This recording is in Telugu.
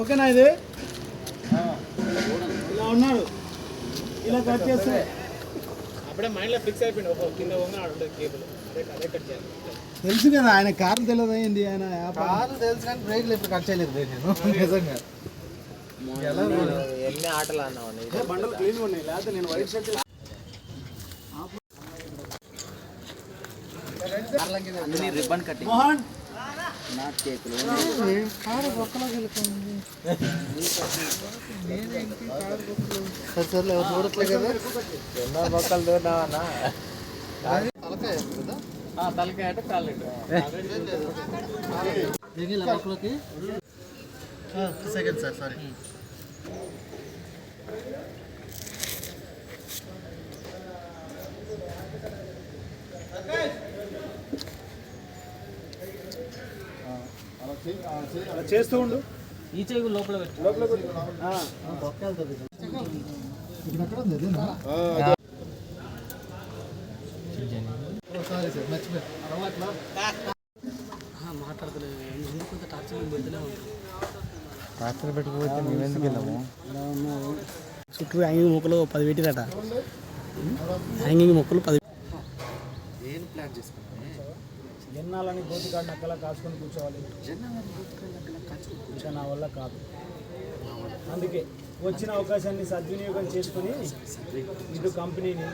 ఓకేనా ఇది? ఇలా ఉన్నాడు ఇలా కట్ చేస్తే అప్పుడే మైండ్లో ఫిక్స్ అయిపోయింది. కింద కేబుల్ చేయాలి. తెలుసు కదా ఆయన కారు తెలియదు అయింది ఆయన కారు తెలుసు కానీ బ్రేక్ లేదు కట్ చేయలేదు నేను. నిజంగా. ఎన్ని ఆటలు అన్నావు బండలు క్లీన్ ఉన్నాయి లేకపోతే నేను వైట్ షర్ట్ అన్ని రిబ్బన్ కట్టి మోహన్ సరే సర్లే ఎవరు చూడట్లే కదా ఎన్నో మొక్కలు దూరినావన్నా తలకాయ. కదా తలకాయ అంటే కాళ్ళు దిగిలా పక్కలోకి సెకండ్ సార్ సారీ. చేస్తూ ఉండు. ఈ చెయ్యి లోపల పెట్టు. లోపల పెట్టు. ఆ, సారీ సార్ మర్చిపోయా రాత్రి పెట్టుకోవచ్చు మేము ఎందుకు వెళ్ళాము? చుట్టూ హ్యాంగింగ్ మొక్కలు పది పెట్టిరట. హ్యాంగింగ్ మొక్కలు పది ఏం ప్లాన్ చేసుకుంటే జన్నాలని గోతికాడిని అక్కలా కాసుకొని కూర్చోవాలి. ఇంకా నా వల్ల కాదు. అందుకే వచ్చిన అవకాశాన్ని సద్వినియోగం చేసుకొని ఇటు కంపెనీని